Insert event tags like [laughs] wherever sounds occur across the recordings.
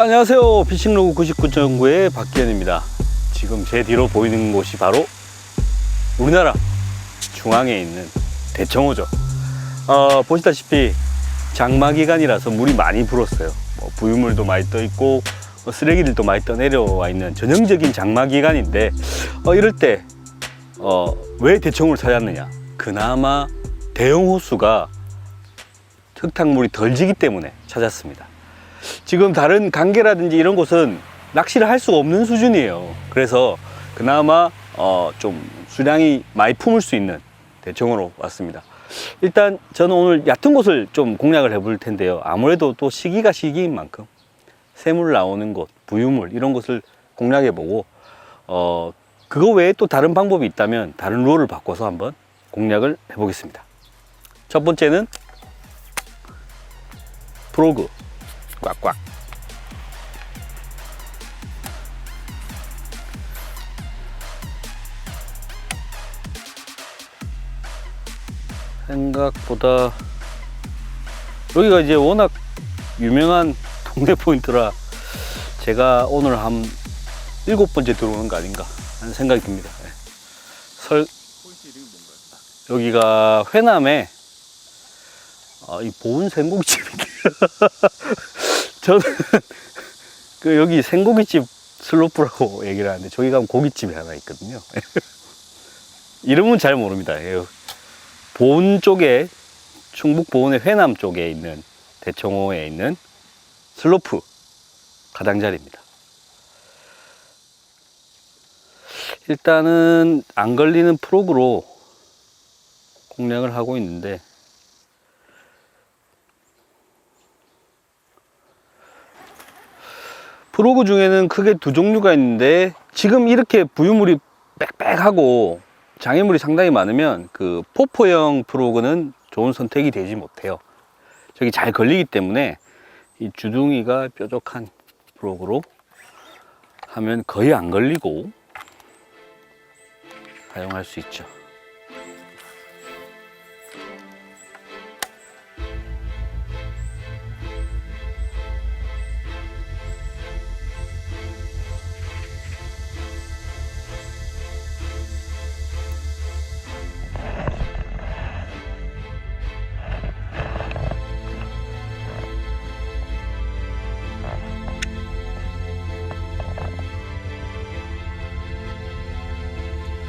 자, 안녕하세요. 피싱로그 99.9의 박기현입니다. 지금 제 뒤로 보이는 곳이 바로 우리나라 중앙에 있는 대청호죠. 어, 보시다시피 장마 기간이라서 물이 많이 불었어요. 뭐 부유물도 많이 떠 있고 뭐 쓰레기들도 많이 떠 내려와 있는 전형적인 장마 기간인데 어, 이럴 때 어, 왜 대청호를 찾았느냐? 그나마 대형 호수가 흙탕물이 덜 지기 때문에 찾았습니다. 지금 다른 강계라든지 이런 곳은 낚시를 할 수가 없는 수준이에요. 그래서 그나마 어, 좀 수량이 많이 품을 수 있는 대청으로 왔습니다. 일단 저는 오늘 얕은 곳을 좀 공략을 해볼 텐데요. 아무래도 또 시기가 시기인 만큼 새물 나오는 곳, 부유물 이런 곳을 공략해 보고 어, 그거 외에 또 다른 방법이 있다면 다른 룰을 바꿔서 한번 공략을 해보겠습니다. 첫 번째는 프로그 꽉꽉 생각보다 여기가 이제 워낙 유명한 동네 포인트라 제가 오늘 한 일곱 번째 들어오는 거 아닌가 하는 생각이 듭니다. 예. 설 여기가 회남에 어, 이 보은 생고기집인데 [laughs] 저는 [laughs] 그 여기 생고기집 슬로프라고 [laughs] 얘기를 하는데 저기 가면 고깃집이 하나 있거든요. [laughs] 이름은 잘 모릅니다. 예. 보은 쪽에 충북 보은의 회남 쪽에 있는 대청호에 있는 슬로프 가장자리입니다. 일단은 안 걸리는 프로그로 공략을 하고 있는데 프로그 중에는 크게 두 종류가 있는데 지금 이렇게 부유물이 빽빽하고 장애물이 상당히 많으면 그 포포형 프로그는 좋은 선택이 되지 못해요. 저기 잘 걸리기 때문에 이 주둥이가 뾰족한 프로그로 하면 거의 안 걸리고 사용할 수 있죠.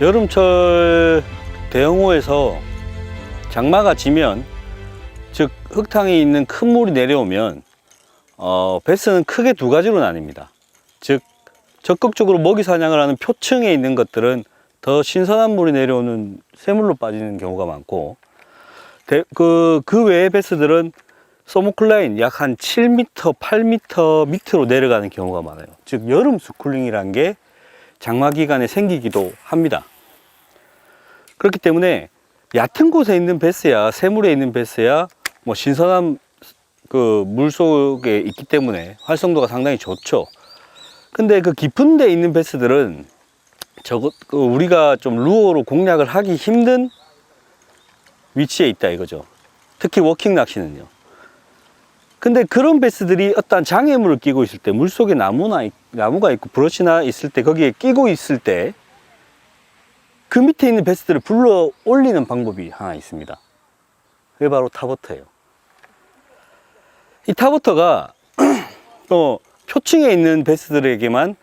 여름철 대형호에서 장마가 지면 즉 흙탕이 있는 큰 물이 내려오면 어, 베스는 크게 두 가지로 나뉩니다. 즉 적극적으로 먹이 사냥을 하는 표층에 있는 것들은 더 신선한 물이 내려오는 새물로 빠지는 경우가 많고 대- 그, 그 외의 베스들은 소모클라인 약 한 7m, 8m 밑으로 내려가는 경우가 많아요. 즉 여름 스쿨링이란 게 장마 기간에 생기기도 합니다. 그렇기 때문에 얕은 곳에 있는 베스야 새물에 있는 베스야 뭐 신선한 그 물 속에 있기 때문에 활성도가 상당히 좋죠. 근데 그 깊은 데 있는 베스들은 저거 그 우리가 좀 루어로 공략을 하기 힘든 위치에 있다 이거죠. 특히 워킹 낚시는요. 근데 그런 베스들이 어떤 장애물을 끼고 있을 때 물속에 나무나 있- 나무가 있고 브러쉬나 있을 때 거기에 끼고 있을 때 그 밑에 있는 베스들을 불러 올리는 방법이 하나 있습니다. 그게 바로 타버터예요. 이 타버터가 [clears throat] 또 표층에 있는 베스들에게만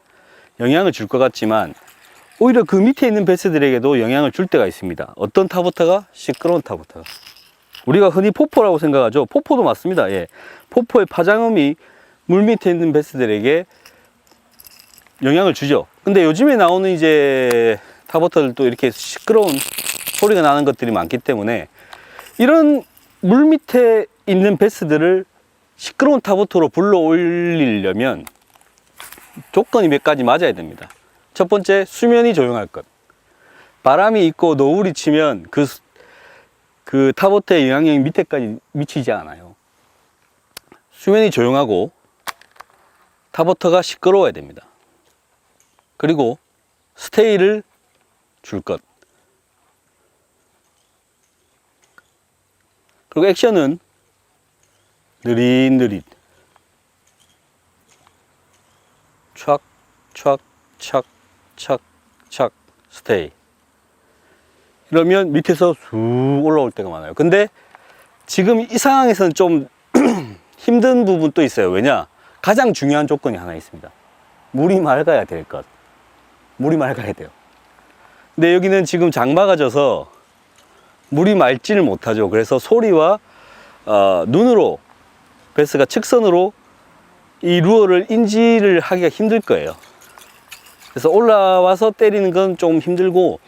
영향을 줄 것 같지만 오히려 그 밑에 있는 베스들에게도 영향을 줄 때가 있습니다. 어떤 타버터가? 시끄러운 타버터가. 우리가 흔히 포포라고 생각하죠. 포포도 맞습니다. 예. 포포의 파장음이 물 밑에 있는 베스들에게 영향을 주죠. 근데 요즘에 나오는 이제 타버터들도 이렇게 시끄러운 소리가 나는 것들이 많기 때문에 이런 물 밑에 있는 베스들을 시끄러운 타버터로 불러 올리려면 조건이 몇 가지 맞아야 됩니다. 첫 번째, 수면이 조용할 것. 바람이 있고 노을이 치면 그, 수- 그 타버터의 영향력이 밑에까지 미치지 않아요. 수면이 조용하고 타버터가 시끄러워야 됩니다. 그리고 스테이를 줄 것. 그리고 액션은 느릿느릿. 촥, 촥, 촥, 촥, 스테이. 이러면 밑에서 쑥 올라올 때가 많아요. 근데 지금 이 상황에서는 좀 [clears throat] 힘든 부분도 있어요. 왜냐? 가장 중요한 조건이 하나 있습니다. 물이 맑아야 될 것. 물이 맑아야 돼요. 근데 여기는 지금 장마가 져서 물이 맑지를 못하죠. 그래서 소리와 어, 눈으로 베스가 측선으로 이 루어를 인지를 하기가 힘들 거예요. 그래서 올라와서 때리는 건 좀 힘들고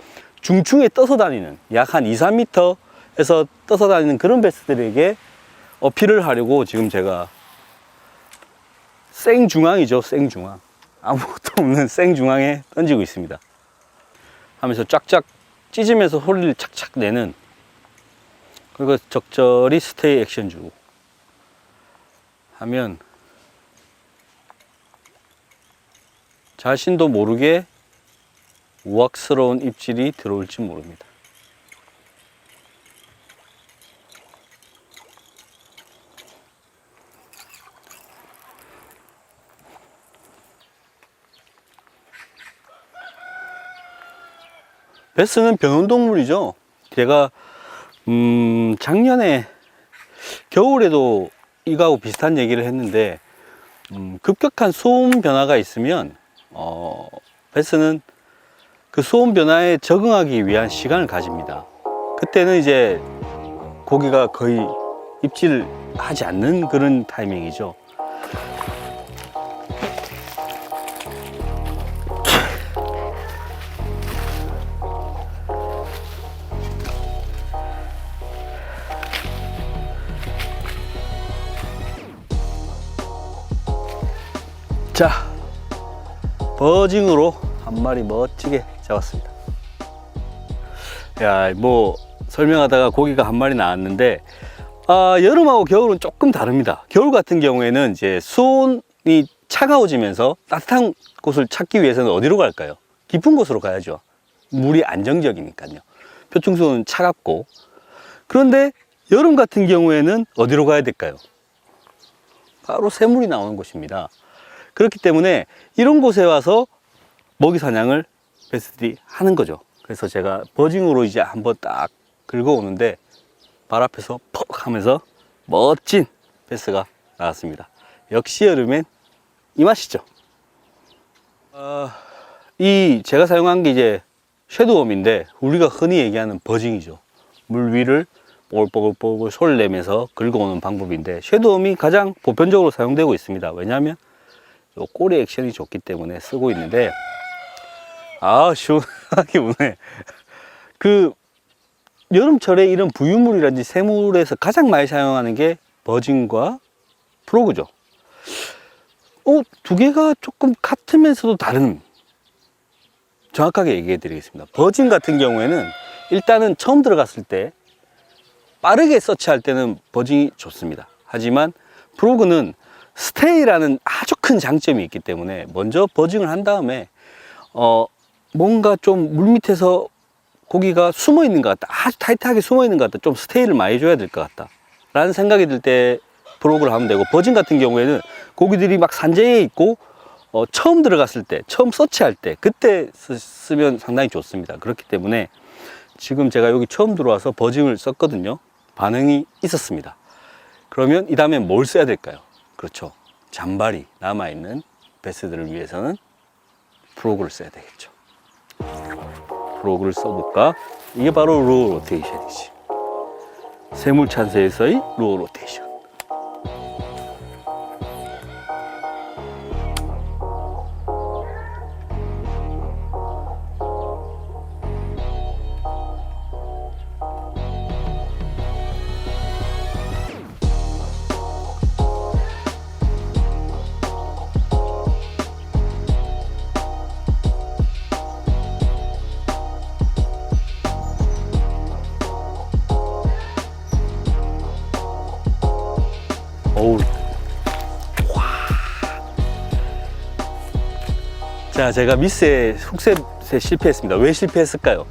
중충에 떠서 다니는 약 한 2, 3m에서 떠서 다니는 그런 베스들에게 어필을 하려고 지금 제가 생중앙이죠. 생중앙. 아무것도 없는 생중앙에 던지고 있습니다. 하면서 쫙쫙 찢으면서 소리를 착착 내는 그리고 적절히 스테이 액션 주고 하면 자신도 모르게 우악스러운 입질이 들어올지 모릅니다. 베스는 변온동물이죠. 제가 음, 작년에 겨울에도 이거하고 비슷한 얘기를 했는데 음, 급격한 수온 변화가 있으면 어, 베스는 그 수온 변화에 적응하기 위한 시간을 가집니다. 그때는 이제 고기가 거의 입질을 하지 않는 그런 타이밍이죠. 자, 버징으로 한 마리 멋지게 잡았습니다. 야, 뭐 설명하다가 고기가 한 마리 나왔는데 아, 여름하고 겨울은 조금 다릅니다. 겨울 같은 경우에는 이제 수온이 차가워지면서 따뜻한 곳을 찾기 위해서는 어디로 갈까요? 깊은 곳으로 가야죠. 물이 안정적이니까요. 표충수는 차갑고 그런데 여름 같은 경우에는 어디로 가야 될까요? 바로 새물이 나오는 곳입니다. 그렇기 때문에 이런 곳에 와서 먹이 사냥을 베스들이 하는 거죠. 그래서 제가 버징으로 이제 한번 딱 긁어오는데 발 앞에서 퍽 하면서 멋진 베스가 나왔습니다. 역시 여름엔 이 맛이죠. 어, 이 제가 사용한 게 이제 섀도우업인데 우리가 흔히 얘기하는 버징이죠. 물 위를 뽀글뽀글뽀글 소리를 내면서 긁어오는 방법인데 섀도우업이 가장 보편적으로 사용되고 있습니다. 왜냐하면 요 꼬리 액션이 좋기 때문에 쓰고 있는데 아 시원하게 우네. 그 여름철에 이런 부유물이라든지 새물에서 가장 많이 사용하는 게 버진과 프로그죠. 어, 두 개가 조금 같으면서도 다른 정확하게 얘기해 드리겠습니다. 버진 같은 경우에는 일단은 처음 들어갔을 때 빠르게 서치할 때는 버징이 좋습니다. 하지만 프로그는 스테이라는 큰 장점이 있기 때문에 먼저 버징을 한 다음에 어 뭔가 좀 물밑에서 고기가 숨어 있는 것 같다 아주 타이트하게 숨어 있는 것 같다 좀 스테이를 많이 줘야 될 것 같다 라는 생각이 들 때 브로그를 하면 되고 버징 같은 경우에는 고기들이 막 산재에 있고 어, 처음 들어갔을 때 처음 서치할 때 그때 쓰, 쓰면 상당히 좋습니다. 그렇기 때문에 지금 제가 여기 처음 들어와서 버징을 썼거든요. 반응이 있었습니다. 그러면 이 다음에 뭘 써야 될까요? 그렇죠. 잔발이 남아있는 베스들을 위해서는 프로그를 써야 되겠죠. 프로그를 써볼까? 이게 바로 로우 로테이션이지. 세물 찬스에서의 로우 로테이션. 자, 제가 미스에 속셋에 실패했습니다. 왜 실패했을까요?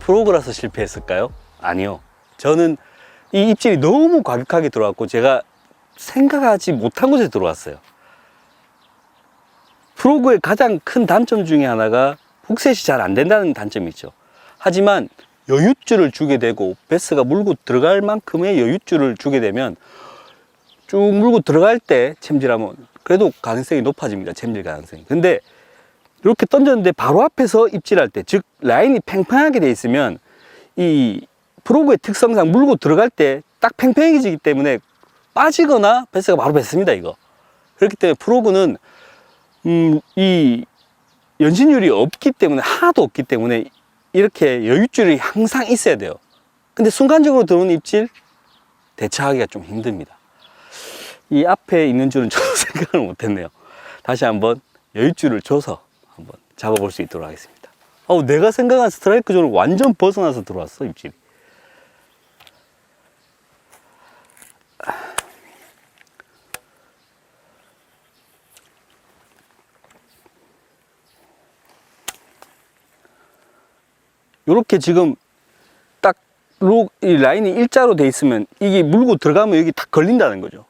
프로그라서 실패했을까요? 아니요. 저는 이 입질이 너무 과격하게 들어왔고 제가 생각하지 못한 곳에 들어왔어요. 프로그의 가장 큰 단점 중에 하나가 훅셋이 잘 안 된다는 단점이 있죠. 하지만 여윳줄을 주게 되고 베스가 물고 들어갈 만큼의 여윳줄을 주게 되면 쭉 물고 들어갈 때 챔질하면 그래도 가능성이 높아집니다. 챔질 가능성이. 근데 이렇게 던졌는데 바로 앞에서 입질할 때, 즉 라인이 팽팽하게 돼 있으면 이 프로그의 특성상 물고 들어갈 때 딱 팽팽해지기 때문에 빠지거나 베스가 바로 뱉습니다. 이거. 그렇기 때문에 프로그는 음, 이 연신율이 없기 때문에 하나도 없기 때문에 이렇게 여윳줄이 항상 있어야 돼요. 근데 순간적으로 들어오는 입질 대처하기가 좀 힘듭니다. 이 앞에 있는 줄은 저도 [laughs] 생각을 못했네요. 다시 한번 여윳줄을 줘서 잡아볼 수 있도록 하겠습니다. 어우, 내가 생각한 스트라이크 존을 완전 벗어나서 들어왔어, 입질이. 요렇게 지금 딱 라인이 일자로 돼 있으면 이게 물고 들어가면 여기 딱 걸린다는 거죠.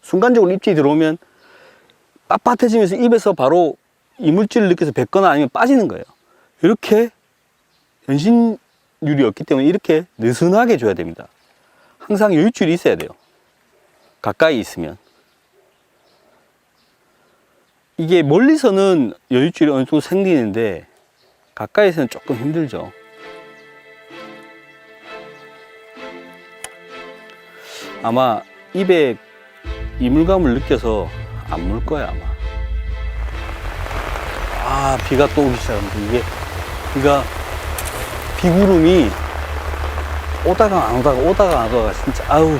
순간적으로 입질이 들어오면 빳빳해지면서 입에서 바로 이물질을 느껴서 뱉거나 아니면 빠지는 거예요. 이렇게 연신율이 없기 때문에 이렇게 느슨하게 줘야 됩니다. 항상 여윳줄이 있어야 돼요. 가까이 있으면. 이게 멀리서는 여윳줄이 어느 정도 생기는데 가까이서는 조금 힘들죠. 아마 입에 이물감을 느껴서 안 물 거야 아마. 아 비가 또 오기 시작합니다. 이게 비가 비구름이 오다가 안 오다가 오다가 안 오다가 진짜 아우